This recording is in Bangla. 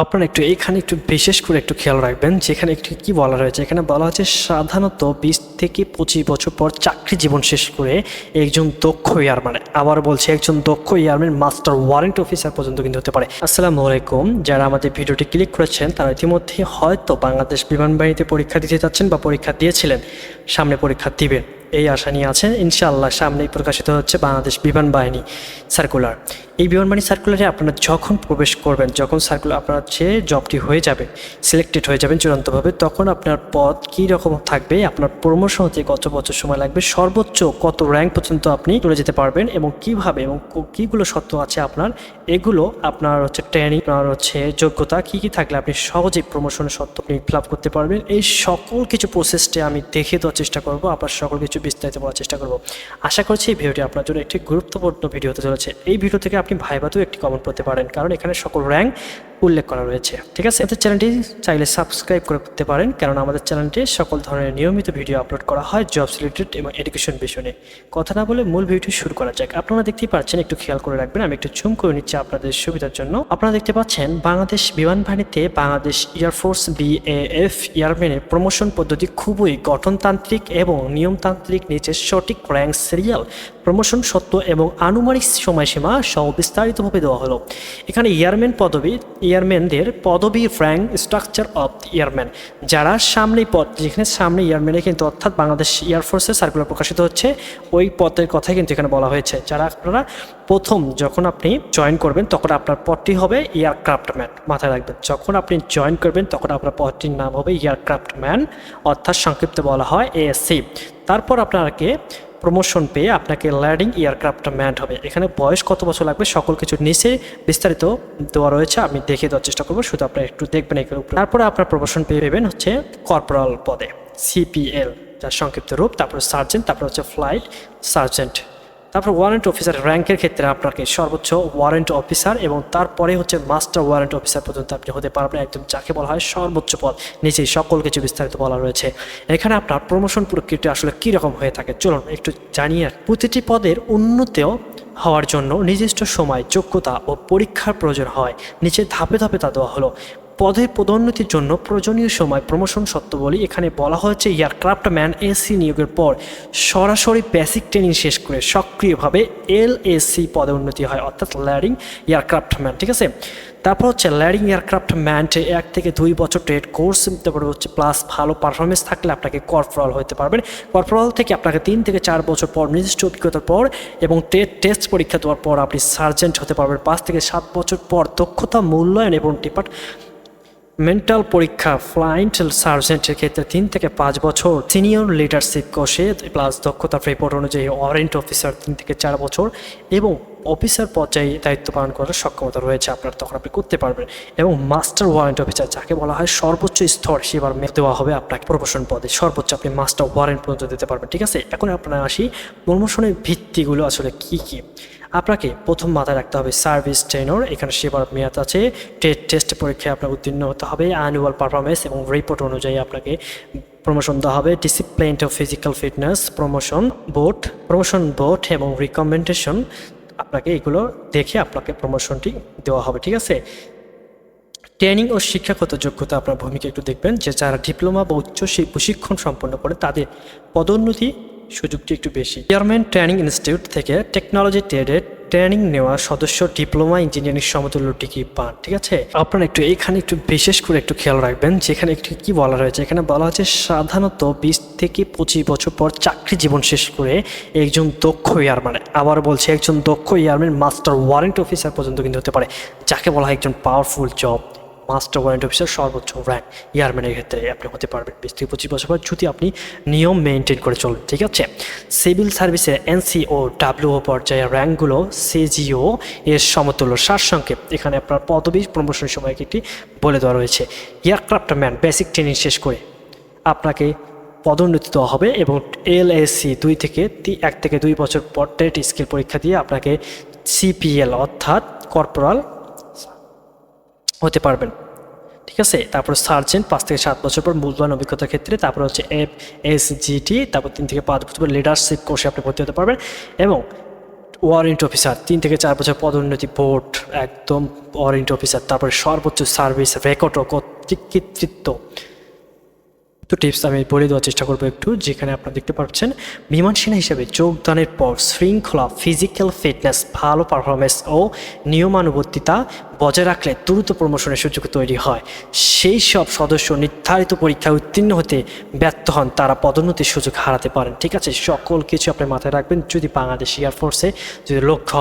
আপনারা একটু এখানে একটু বিশেষ করে একটু খেয়াল রাখবেন, যেখানে একটু কি বলা রয়েছে? এখানে বলা হচ্ছে সাধারণত বিশ থেকে পঁচিশ বছর পর চাকরি জীবন শেষ করে একজন দক্ষ এয়ারম্যান আবার বলছে একজন দক্ষ এয়ারম্যান মাস্টার ওয়ারেন্ট অফিসার পর্যন্ত কিন্তু হতে পারে। আসসালামু আলাইকুম। যারা আমাদের ভিডিওটি ক্লিক করেছেন, তারা ইতিমধ্যে হয়তো বাংলাদেশ বিমান বাহিনীতে পরীক্ষা দিতে যাচ্ছেন বা পরীক্ষা দিয়েছিলেন। সামনে পরীক্ষা দিবেন। এই আশা নিয়ে আছেন ইনশাআল্লাহ সামনেই প্রকাশিত হচ্ছে বাংলাদেশ বিমান বাহিনী সার্কুলার এই বিমান বাহিনী সার্কুলারে আপনারা যখন প্রবেশ করবেন, যখন সার্কুলার আপনার যে জবটি হয়ে যাবে সিলেক্টেড হয়ে যাবেন চূড়ান্তভাবে, তখন আপনার পদ কী রকম থাকবে, আপনার প্রমোশন হতে কত বছর সময় লাগবে, সর্বোচ্চ কত র্যাঙ্ক পর্যন্ত আপনি চলে যেতে পারবেন এবং কীভাবে এবং কীগুলো সত্য আছে আপনার, এগুলো আপনার হচ্ছে ট্রেনিং আপনার হচ্ছে যোগ্যতা, কী কী থাকলে আপনি সহজেই প্রমোশনের সত্য আপনি ফিল করতে পারবেন। এই সকল কিছু প্রসেসটি আমি দেখে দেওয়ার চেষ্টা করব, আপনার সকল কিছু বিস্তারিত বলার চেষ্টা করব। আশা করছি এই ভিডিওটি আপনার জন্য একটি গুরুত্বপূর্ণ ভিডিও হতে চলেছে। এই ভিডিও থেকে আপনি ভাইবাতেও একটি কমেন্ট করতে পারেন। কারণ এখানে সকল র্যাঙ্ক উল্লেখ করা রয়েছে। ঠিক আছে? আমাদের চ্যানেলটি চাইলে সাবস্ক্রাইব করতে পারেন। কারণ আমাদের চ্যানেলটি সকল ধরনের নিয়মিত ভিডিও আপলোড করা হয় জবস রিলেটেড এবং এডুকেশন বিষয়ে কথা না বলে মূল ভিডিওটি শুরু করা যাক। আপনারা দেখতেই পাচ্ছেন, একটু খেয়াল করে রাখবেন, আমি একটু জুম করে নিচ্ছি আপনাদের সুবিধার জন্য। আপনারা দেখতে পাচ্ছেন, বাংলাদেশ বিমান বাহিনীতে বাংলাদেশ এয়ারফোর্স বিএএফ এয়ারম্যানের প্রমোশন পদ্ধতি খুবই গঠনতান্ত্রিক এবং নিয়মতান্ত্রিক নিচে সঠিক র্যাঙ্ক সিরিয়াল প্রমোশন সত্য এবং আনুমানিক সময়সীমা সহ বিস্তারিতভাবে দেওয়া হলো। এখানে এয়ারম্যান পদবি এয়ারম্যানদের পদবি র্যাঙ্ক স্ট্রাকচার অফ এয়ারম্যান যারা সামনেই পদ, যেখানে সামনে এয়ারম্যানে কিন্তু অর্থাৎ বাংলাদেশ এয়ারফোর্সের সার্কুলার প্রকাশিত হচ্ছে, ওই পদের কথাই কিন্তু এখানে বলা হয়েছে। যারা আপনারা প্রথম যখন আপনি জয়েন করবেন, তখন আপনার পদটি হবে এয়ারক্রাফট ম্যান মাথায় রাখবেন। যখন আপনি জয়েন করবেন, তখন আপনার পদটির নাম হবে এয়ারক্রাফট ম্যান অর্থাৎ সংক্ষিপ্ত বলা হয় এএসসি তারপর আপনাকে প্রমোশন পেয়ে আপনাকে ল্যান্ডিং এয়ারক্রাফট ম্যান্ড হবে। এখানে বয়স কত বছর লাগবে সকল কিছু নিচে বিস্তারিত দেওয়া রয়েছে, আমি দেখে দেওয়ার চেষ্টা করব, শুধু আপনারা একটু দেখবেন এগুলো তারপরে আপনার প্রমোশন পেয়ে পেবেন হচ্ছে কর্পোরাল পদে সিপিএল যার সংক্ষিপ্ত রূপ, তারপর সার্জেন্ট তারপর হচ্ছে ফ্লাইট সার্জেন্ট তারপর ওয়ারেন্ট অফিসার র্যাঙ্কের ক্ষেত্রে আপনাকে সর্বোচ্চ ওয়ারেন্ট অফিসার এবং তারপরে হচ্ছে মাস্টার ওয়ারেন্ট অফিসার পর্যন্ত আপনি হতে পারবেন। একদম যাকে বলা হয় সর্বোচ্চ পদ। নিচেই সকল কিছু বিস্তারিত বলা রয়েছে। এখানে আপনার প্রমোশন প্রক্রিয়াটি আসলে কী রকম হয়ে থাকে? চলুন একটু জানিয়ে। প্রতিটি পদের উন্নতিও হওয়ার জন্য নির্দিষ্ট সময়, যোগ্যতা ও পরীক্ষার প্রয়োজন হয়। নিচে ধাপে ধাপে তা দেওয়া হলো। পদের পদোন্নতির জন্য প্রয়োজনীয় সময় প্রমোশন সত্ত্ববলী এখানে বলা হয়েছে এয়ারক্রাফট ম্যান এসি নিয়োগের পর সরাসরি বেসিক ট্রেনিং শেষ করে সক্রিয়ভাবে এল এসি পদে উন্নতি হয়। অর্থাৎ ল্যাডিং এয়ারক্রাফট ম্যান ঠিক আছে? তারপর হচ্ছে ল্যাডিং এয়ারক্রাফট ম্যানটে এক থেকে দুই বছর ট্রেড কোর্স তারপরে হচ্ছে প্লাস ভালো পারফরমেন্স থাকলে আপনাকে কর্পোরাল হতে পারবেন। কর্পোরাল থেকে আপনাকে তিন থেকে চার বছর পর নির্দিষ্ট অভিজ্ঞতার পর এবং টেস্ট পরীক্ষা দেওয়ার পর আপনি সার্জেন্ট হতে পারবেন। পাঁচ থেকে সাত বছর পর দক্ষতা মূল্যায়ন এবং ডিপার্ট মেন্টাল পরীক্ষা ফ্লাইন্ট সার্জেন্টের ক্ষেত্রে তিন থেকে পাঁচ বছর সিনিয়র লিডারশিপ কোর্সে প্লাস দক্ষতা রিপোর্ট অনুযায়ী ওয়ারেন্ট অফিসার তিন থেকে চার বছর এবং অফিসার পর্যায়ে দায়িত্ব পালন করার সক্ষমতা রয়েছে আপনার, তখন আপনি করতে পারবেন। এবং মাস্টার ওয়ারেন্ট অফিসার, যাকে বলা হয় সর্বোচ্চ স্তর সেবার দেওয়া হবে আপনাকে প্রমোশন পদে। সর্বোচ্চ আপনি মাস্টার ওয়ারেন্ট পর্যন্ত দিতে পারবেন, ঠিক আছে? এখন আপনার আসি প্রমোশনের ভিত্তিগুলো আসলে কি কি? আপনাকে প্রথম মাথায় রাখতে হবে সার্ভিস ট্রেনর এখানে সেবার মেয়াদ আছে। টেট টেস্ট পরীক্ষায় আপনার উত্তীর্ণ হতে হবে, অ্যানুয়াল পারফরমেন্স এবং রিপোর্ট অনুযায়ী আপনাকে প্রমোশন দেওয়া হবে। Discipline of physical fitness, promotion board promotion board এবং রিকমেন্ডেশন আপনাকে এগুলো দেখে আপনাকে প্রমোশনটি দেওয়া হবে, ঠিক আছে? ট্রেনিং ও শিক্ষাগত যোগ্যতা আপনার ভূমিকা একটু দেখবেন, যে যারা ডিপ্লোমা বা উচ্চ প্রশিক্ষণ সম্পন্ন করে, তাদের পদোন্নতি সুযোগটি একটু বেশি। চেয়ারম্যান ট্রেনিং ইনস্টিটিউট থেকে টেকনোলজি ট্রেডে ট্রেনিং নেওয়া সদস্য ডিপ্লোমা ইঞ্জিনিয়ারিং সমতুল্য ডিগ্রি পান, ঠিক আছে? আপনারা একটু এখানে একটু বিশেষ করে একটু খেয়াল রাখবেন, যেখানে একটু কি বলা রয়েছে? এখানে বলা হচ্ছে সাধারণত বিশ থেকে পঁচিশ বছর পর চাকরি জীবন শেষ করে একজন দক্ষ এয়ারম্যান, আবার বলছে একজন দক্ষ এয়ারম্যান মাস্টার ওয়ারেন্ট অফিসার পর্যন্ত কিন্তু হতে পারে, যাকে বলা হয় একজন powerful job. Master warrant officer সর্বোচ্চ র্যাঙ্ক এয়ারম্যানের ক্ষেত্রে আপনি হতে পারবেন। বিশ থেকে পঁচিশ বছর পর যদি আপনি নিয়ম মেনটেন করে চলেন ঠিক আছে? সিভিল সার্ভিসের এনসিও ডাব্লিউও পর্যায়ের র্যাঙ্কগুলো সিজিও এর সমতুল্য সারসংক্ষেপ। এখানে আপনার পদবি প্রমোশনের সময় একটি বলে দেওয়া রয়েছে। এয়ারক্রাফট ম্যান বেসিক ট্রেনিং শেষ করে আপনাকে পদোন্নতি দেওয়া হবে এবং এলএসসি দুই থেকে এক থেকে দুই বছর পর টেট স্কিল পরীক্ষা দিয়ে আপনাকে সিপিএল অর্থাৎ কর্পোরাল হতে পারবেন। ঠিক আছে? তারপর সার্জেন্ট পাঁচ থেকে সাত বছর পর মূল্যবান অভিজ্ঞতার ক্ষেত্রে, তারপর হচ্ছে এফ এস জিটি তারপর তিন থেকে পাঁচ বছর পর লিডারশিপ কোর্সে আপনি ভর্তি হতে পারবেন এবং ওয়ারেন্ট অফিসার তিন থেকে চার বছর পদোন্নতি বোর্ড একদম ওয়ারেন্ট অফিসার তারপরে সর্বোচ্চ সার্ভিস রেকর্ড ও কর্তৃত্ব তো টিপস আমি বলে দেওয়ার চেষ্টা করব একটু, যেখানে আপনারা দেখতে পাচ্ছেন, বিমান সেনা হিসেবে যোগদানের পর শৃঙ্খলা ফিজিক্যাল ফিটনেস ভালো পারফরমেন্স ও নিয়মানুবর্তিতা বজায় রাখলে দ্রুত প্রমোশনের সুযোগ তৈরি হয়। সেই সব সদস্য নির্ধারিত পরীক্ষায় উত্তীর্ণ হতে ব্যর্থ হন, তারা পদোন্নতির সুযোগ হারাতে পারেন। ঠিক আছে? সকল কিছু আপনি মাথায় রাখবেন যদি বাংলাদেশ এয়ারফোর্সে যদি লক্ষ্য